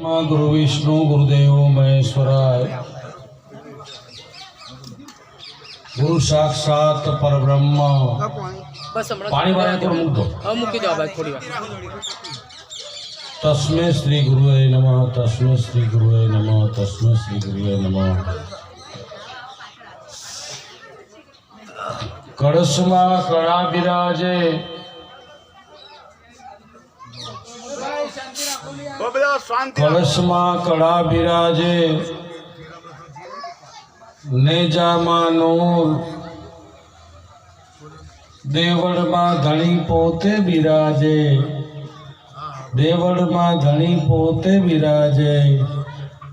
ગુરુ વિષ્ણુ ગુરુદેવ મહેશ્વરાય. ગુરુ સાક્ષાત પરબ્રહ્મ. પાણી વાળા મૂકતો હવે મૂકી દો આ થોડી વાર. તસ્મે શ્રી ગુરુએ નમઃ તસ્મે શ્રી ગુરુએ નમઃ તસ્મે શ્રી ગુરુએ નમઃ. કળશમાં કળા બિરાજે. કળશમાં કળા બિરાજે નેજામાં નૂર, દેવળમાં ધણી પોતે બિરાજે, દેવળમાં ધણી પોતે બિરાજે.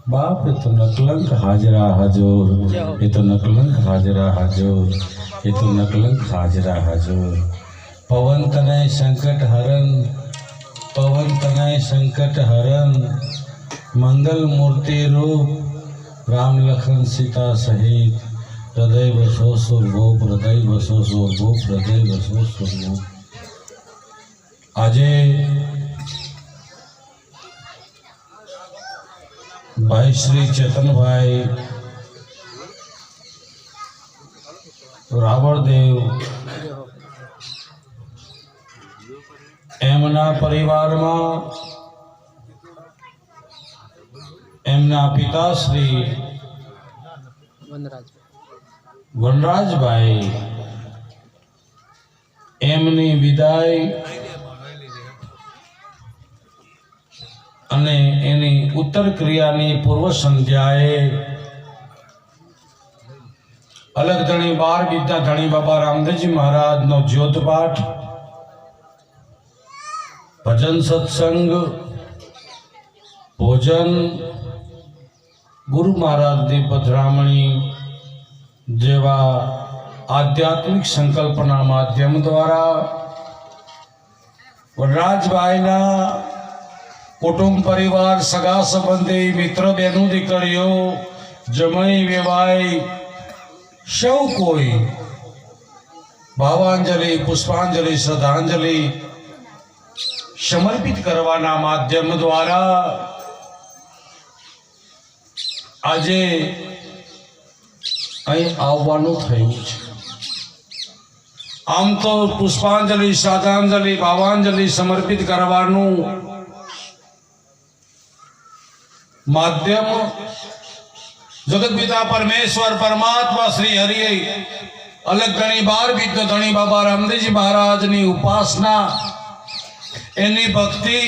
બાપ, એ તો નકલંક હાજરા હજુર, એ તો નકલંક હાજરા હજુર, એ તો નકલંક હાજરા હજુર. પવન તને સંકટ હરણ પવન તનય સંકટ હરણ મંગલ મૂર્તિ રૂપ રામ લખન સીતા સહિત હૃદય વસો સુરભૂપ હૃદય વસો સુરભૂપ હૃદય વસો સુરભૂપ આજે ભાઈ શ્રી ચેતનભાઈ રાવળદેવ એમના પરિવારમાં એમના પિતાશ્રી શ્રી વનરાજભાઈ. એમની વિદાય અને એની ઉત્તર ક્રિયાની પૂર્વ સંધ્યાએ અલગ ધણી બાર વિદ્યા ધણી બાબા રામદેવજી મહારાજનો જ્યોતપાઠ ભજન સત્સંગ, ભોજન, ગુરુ મહારાજની પધરામણી જેવા આધ્યાત્મિક સંકલ્પના માધ્યમ દ્વારા વનરાજભાઈના કુટુંબ પરિવાર, સગા સંબંધી, મિત્ર બહેનો દીકરીઓ, જમણી વેવાઈ, સૌ કોઈ ભાવાંજલિ, પુષ્પાંજલિ, શ્રદ્ધાંજલિ સમર્પિત કરવાના માધ્યમ દ્વારા આજે અહીં આવવાનું થયું છે. આમ તો પુષ્પાંજલિ, શ્રદ્ધાંજલિ, ભાવાંજલિ સમર્પિત કરવાનું માધ્યમ જગત પિતા પરમેશ્વર, પરમાત્મા શ્રી હરિએ અલગ ઘણી બાર બીજો ધણી બાબા રામદેવજી મહારાજની ઉપાસના એની ભક્તિ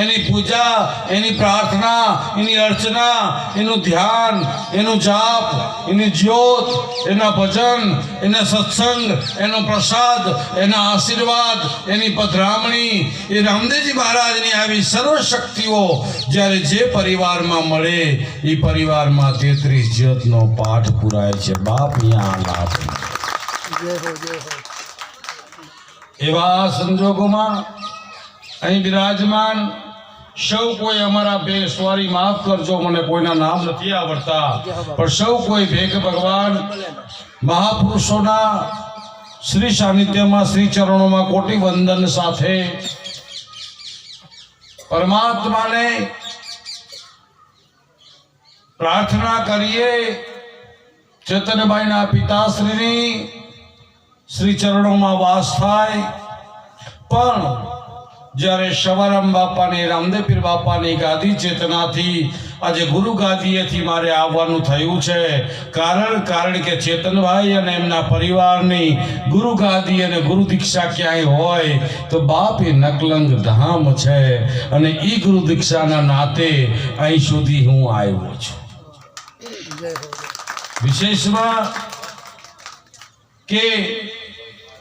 એની પૂજા એની પ્રાર્થના એની અર્ચના એનું ધ્યાન એનું જાપ એની જ્યોત એના ભજન એના સત્સંગ એનો પ્રસાદ એના આશીર્વાદ એની પધરામણી. એ રામદેવજી મહારાજની આવી સર્વ શક્તિઓ જ્યારે જે પરિવારમાં મળે એ પરિવારમાં તેત્રીસ જ્યોતનો પાઠ પુરાય છે. બાપ અહીંયા લાભ એવા સંજોગોમાં અહીં બિરાજમાન, સૌ કોઈ અમારા બે સ્વારી માફ કરજો, મને કોઈના નામ નથી આવડતા. પણ સૌ કોઈ ભેગ ભગવાન મહાપુરુષોના શ્રી સાનિધ્યમાં, શ્રી ચરણોમાં કોટી વંદન સાથે પરમાત્માને પ્રાર્થના કરીએ. ચેતનભાઈના પિતાશ્રીની શ્રી ચરણોમાં વાસ થાય. પણ જ્યારે સવારામ બાપાની, રામદેવપીર બાપાની ગાદી ચેતનાથી આજે ગુરુ ગાદીએથી મારે આવવાનું થયું છે. કારણ કારણ કે ચેતનભાઈ અને એમના પરિવારની ગુરુ ગાદી અને ગુરુ દીક્ષા ક્યાંય હોય તો બાપ એ નકલંગ ધામ છે અને એ ગુરુ દીક્ષાના નાતે અહીં સુધી હું આવ્યો છું. વિશેષમાં કે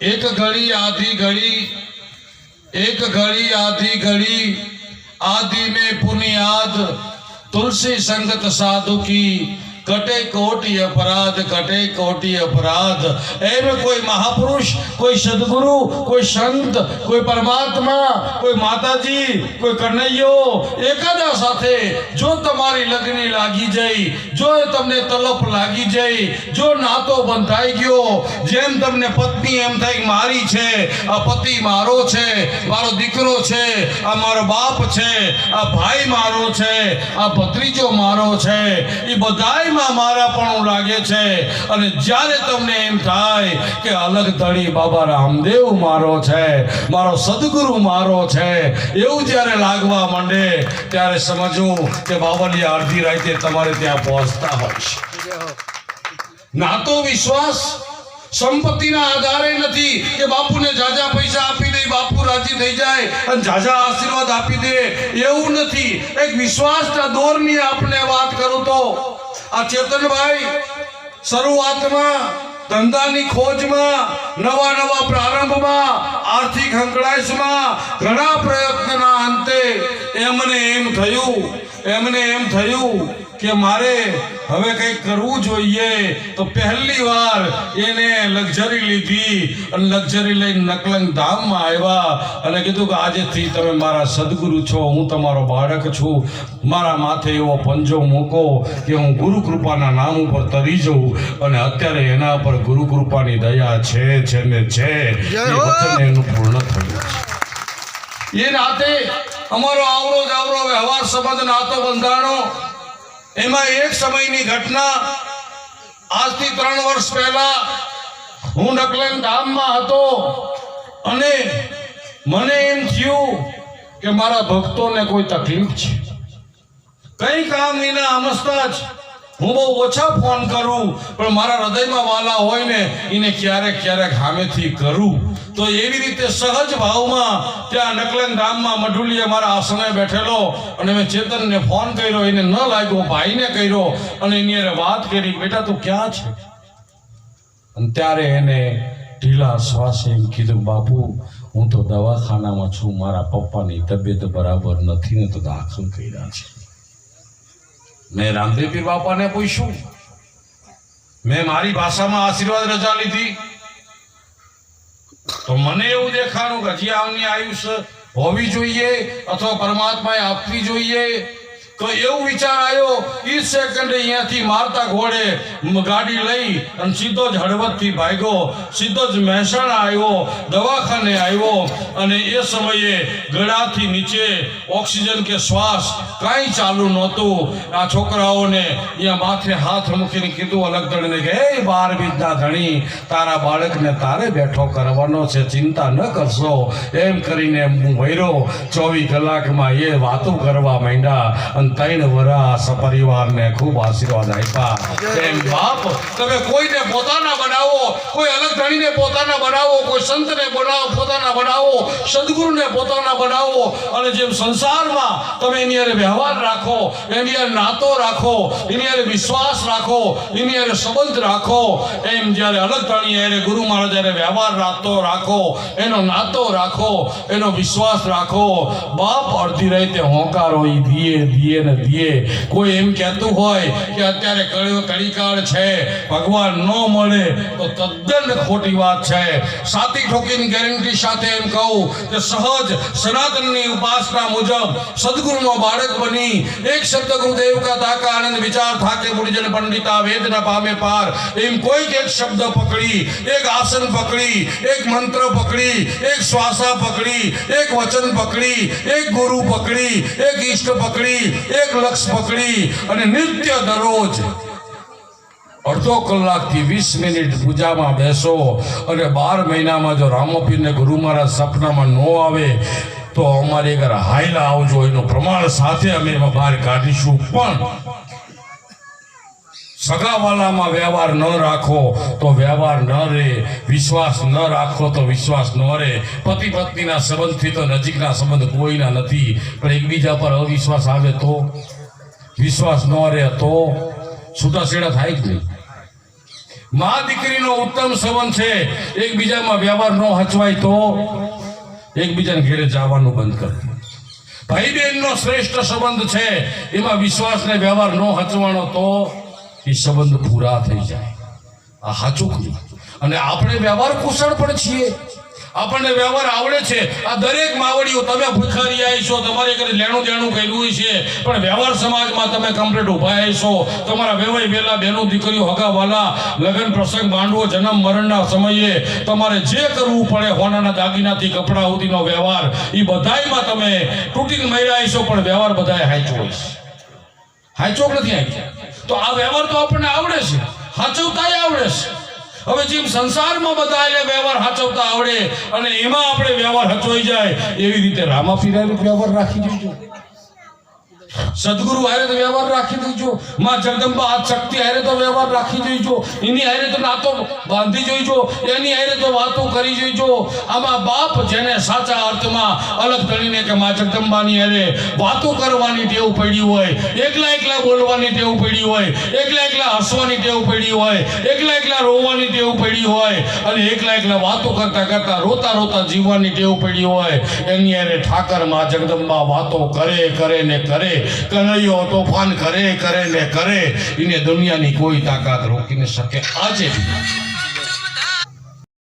એક ઘડી, આધી ઘડી એક ઘડી આધી ઘડી आदि में पुनियाद तुलसी संगत साधु की કટે કોટી અપરાધ કટે કોટી અપરાધ. એમ કોઈ મહાપુરુષ, કોઈ સદગુરુ, કોઈ સંત, કોઈ પરમાત્મા, કોઈ માતાજી, કોઈ કનૈયો, એકાદા સાથે જો તમારી લગ્ન લાગી જઈ, જો તમને તલપ લાગી જઈ, જો નાતો બંધાઈ ગયો, જેમ તમને પત્ની એમ થાય મારી છે, આ પતિ મારો છે, મારો દીકરો છે, આ મારો બાપ છે, આ ભાઈ મારો છે, આ ભત્રીજો મારો છે એ બધાયમાં મારા પણ લાગે છે. અને જ્યારે તમને એમ થાય કે અલગ તળી બાબા રામદેવ મારો છે, મારો સદગુરુ મારો છે, એવું જ્યારે લાગવા માંડે, ત્યારે સમજવું કે બાબાની અડધી રાતે તમારે ત્યાં પહોંચતા હોય છે. નાતો વિશ્વાસ સંપત્તિના આધારે નથી કે બાપુને જાજા પૈસા આપી દે, બાપુ રાજી થઈ જાય અને જાજા આશીર્વાદ આપી દે. એવું નથી. એક વિશ્વાસના દોરની આપણે વાત કરું તો આ ચેતનભાઈ શરૂઆતમાં ધંધાની ખોજમાં, નવા નવા પ્રારંભમાં, આર્થિક હંકળાશમાં ઘણા પ્રયત્નના અંતે એમને એમ થયું, એમને એમ થયું કે મારે હવે કંઈક કરવું જોઈએ તો પહેલી વાર એને લક્ઝરી લીધી અને લક્ઝરી લઈને નકલંગ ધામમાં આવ્યા અને કીધું કે આજેથી તમે મારા સદગુરુ છો હું તમારો બાળક છું. મારા માથે એવો પંજો મૂકો કે હું ગુરુ કૃપાના નામ ઉપર તરી જઉં અને અત્યારે એના પર ગુરુ કૃપાની દયા છે છે ને છે. એનું પૂર્ણ થયું છે. એ રાતે અમારો આવરો જાવરો વ્યવહાર સંબંધ નાતો બંધાણો. એમાં એક સમયની ઘટના. આજથી ત્રણ વર્ષ પહેલા હું નકલન ધામમાં હતો અને મને એમ થયું કે મારા ભક્તોને કોઈ તકલીફ છે. કઈ કામ વિના આમસ્તા જ હું બહુ ઓછા ફોન કરું, પણ મારા હૃદયમાં વાલા હોય ને, એને ક્યારેક ક્યારેક હામેથી કરું. તો એવી રીતે સહજ ભાવમાં ત્યાં નકલન ધામમાં મઢુલીએ મારા આસને બેઠેલો અને મેં ચેતનને ફોન કર્યો, એને ન લાગ્યો, ભાઈને કર્યો અને એની અરે વાત કરી, બેટા, તું ક્યાં છે? અને ત્યારે એને ઢીલા શ્વાસે એમ કીધું, બાપુ, હું તો દવાખાનામાં છું, મારા પપ્પાની તબિયત બરાબર નથી ને તો દાખલ કર્યા છે. મેં રામદેવ બાપાને પૂછ્યું, મેં મારી ભાષામાં આશીર્વાદ રજા લીધી? તો મને એવું દેખાણું કે હજી આવની આયુષ્ય હોવી જોઈએ અથવા પરમાત્માએ આપવી જોઈએ? તો એવું વિચાર આવ્યો, ઈ સેકન્ડે અહીંયાથી મારતા ઘોડે ગાડી લઈ અને સીધો જ હળવદથી ભાગ્યો. સીધો જ મહેસાણા આવ્યો, દવાખાને આવ્યો અને એ સમયે ગળાથી નીચે ઓક્સિજન કે શ્વાસ કાંઈ ચાલુ નહોતું. આ છોકરાઓને અહીંયા માથે હાથ મૂકીને કીધું અલગ ધણીને કે, હે બાર બીજના ધણી, તારા બાળકને તારે બેઠો કરવાનો છે, ચિંતા ન કરશો. એમ કરીને હું વૈરો ચોવીસ કલાકમાં એ વાતો કરવા માંડ્યા અને ત્રણ વરા સપરિવારને ખૂબ આશીર્વાદ આપ્યા. એમ બાપ, તમે કોઈને પોતાના બનાવો, કોઈ અલગ ધણીને પોતાના બનાવો, કોઈ સંતને બનાવો, પોતાના બનાવો, સદગુરુને પોતાના બનાવો. અને જેમ સંસારમાં તમે એની અરે વ્યવહાર રાખો, એની અરે નાતો રાખો, એની અરે વિશ્વાસ રાખો, એની અરે સંબંધ રાખો, એમ જ્યારે અલગ ધણી હારે ગુરુ મહારાજ હારે વ્યવહાર રાખતો રાખો, એનો નાતો રાખો, એનો વિશ્વાસ રાખો, બાપ અડધી રાતે હોંકારો ધીએ દીએ દીએ ને દીએ. કોઈ એમ કહેતું હોય કે અત્યારે કડીકાળ છે, ભગવાન ન મળે, તો તદ્દન ખોટી વાત છે. સાતી ઠોકીની ગેરંટી સાથે એમ કહું કે સહજ સનાતનની ઉપાસના મુજબ સદગુરુનો બાળક બની. એક શબ્દ ગુરુદેવ કા તાકા આનંદ વિચાર થાકે મુનિજન પંડિતા વેદના પામે પાર. એમ કોઈક એક શબ્દ પકડી, એક આસન પકડી, એક મંત્ર પકડી, એક શ્વાસા પકડી, એક વચન પકડી, એક ગુરુ પકડી, એક ઈષ્ટ પકડી એક લક્ષ પકડી અને નિત્ય દરરોજ અડધો કલાકથી વીસ મિનિટ પૂજામાં બેસો અને બાર મહિનામાં જો રામોપીરને ગુરુ મારા સપનામાં ન આવે, તો અમારે ઘર હાઈલા આવજો. એનું પ્રમાણ સાથે અમે બહાર કાઢીશું. પણ સગાવાલામાં વ્યવહાર ન રાખો તો વ્યવહાર ન રહે, વિશ્વાસ ન રાખો તો વિશ્વાસ ન રહે. પતિ પત્નીના સંબંધથી તો નજીકના સંબંધ કોઈના નથી, પણ એકબીજા પર અવિશ્વાસ આવે તો? વિશ્વાસ ન રહે તો? છૂટાછેડા થાય જ નહીં. મા દીકરીનો ઉત્તમ સંબંધ છે, એકબીજામાં વ્યવહાર ન હચવાય તો? એકબીજાને ઘેરે જવાનું બંધ કરે. ભાઈ બહેનનો શ્રેષ્ઠ સંબંધ છે, એમાં વિશ્વાસને વ્યવહાર ન હચવાનો તો? એ સંબંધ પૂરા થઈ જાય. આ સાચું કહ્યું. અને આપણે વ્યવહાર કુશળ પણ છીએ. આપણને વ્યવહાર આવડે છે. આ દરેક માવડીઓ, તમે ભૂખારી છો, તમારે ઘરે લેણું દેણું કર્યું છે, પણ વ્યવહાર સમાજમાં તમે કમ્પ્લીટ ઊભા છો. તમારા વેવાય વેલા બહેનો દીકરીઓ હગાવાલા, લગ્ન પ્રસંગ માંડવો, જન્મ મરણના સમયે તમારે જે કરવું પડે હોનાના દાગીનાથી, કપડા સુધીનો વ્યવહાર એ બધાયમાં તમે તૂટીને મહિલા છો, પણ વ્યવહાર બધાય હાચો હોય છે. હાચો કે નથી હાચો તો આ વ્યવહાર તો આપણને આવડે છે. સાચવતા આવડે છે. હવે જેમ સંસારમાં બધા એટલે વ્યવહાર સાચવતા આવડે અને એમાં આપણે વ્યવહાર હચવાઈ જાય એવી રીતે રામા પીરાનો વ્યવહાર રાખી દેજો સદગુરુ હારે તો વ્યવહાર રાખી દેજો માં જગદંબા શક્તિ હારે તો વ્યવહાર રાખી દેજો એની હારે તો નાતો બાંધી જોઈજો એની હારે તો વાતો કરી જોઈજો આમાં બાપ જેને સાચા અર્થમાં અલગ તળીને કે માં જગદંબાની હારે વાતો કરવાની ટેવ પડી હોય એકલા એકલા બોલવાની ટેવ પડી હોય એકલા એકલા હસવાની ટેવ પડી હોય એકલા એકલા રોવાની ટેવ પડી હોય અને એકલા એકલા વાતો કરતા કરતા રોતા રોતા જીવવાની ટેવ પડી હોય. એની હારે ઠાકરમાં જગદંબા વાતો કરે કરે ને કરે. કનૈયો તોફાન કરે કરે ને કરે. એને દુનિયાની કોઈ તાકાત રોકીને શકે આજે બી.